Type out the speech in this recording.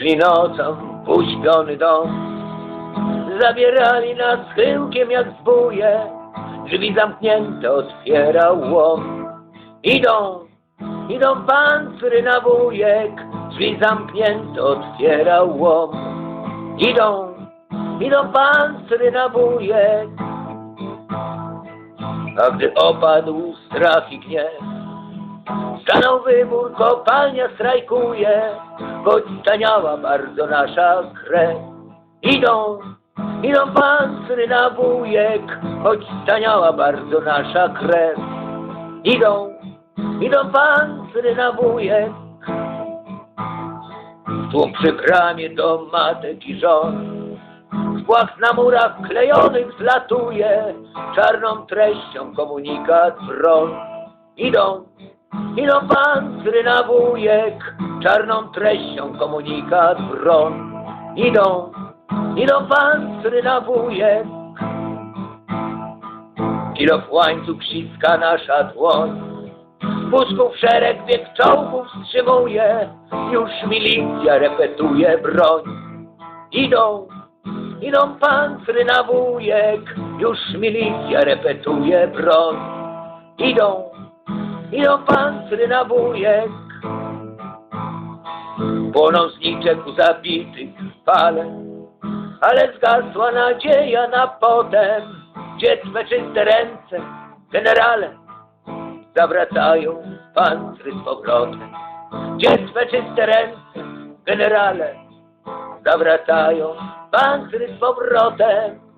Szli nocą w uśpiony dom, zabierali nas chyłkiem jak zbóje, drzwi zamknięte otwierał łom. Idą, idą pancry na wujek, drzwi zamknięte otwierał łom. Idą, idą pancry na wujek. A gdy opadł strach i gniew, stanął wybór, kopalnia strajkuje, choć staniała bardzo nasza krew. Idą, idą pancry na wujek, choć staniała bardzo nasza krew. Idą, idą pancry na wujek. Tłum przy bramie do matek i żon. Płach na murach klejonych zlatuje, czarną treścią komunikat wron. Idą, idą pancry na wujek, czarną treścią komunikat wron. Idą, idą pancry na wujek. Kilof łańcuch ściska nasza dłoń. Pusków szereg bieg czołgów wstrzymuje, już milicja repetuje broń. Idą, idą pancry na wujek, już milicja repetuje broń. Idą, idą pancry na wujek. Płoną zniczek u zabitych fale, ale zgasła nadzieja na potem. Gdzie twe czyste ręce, generale, zawracają pancry z powrotem. Gdzie twe czyste ręce, generale, zawracają pancry z powrotem.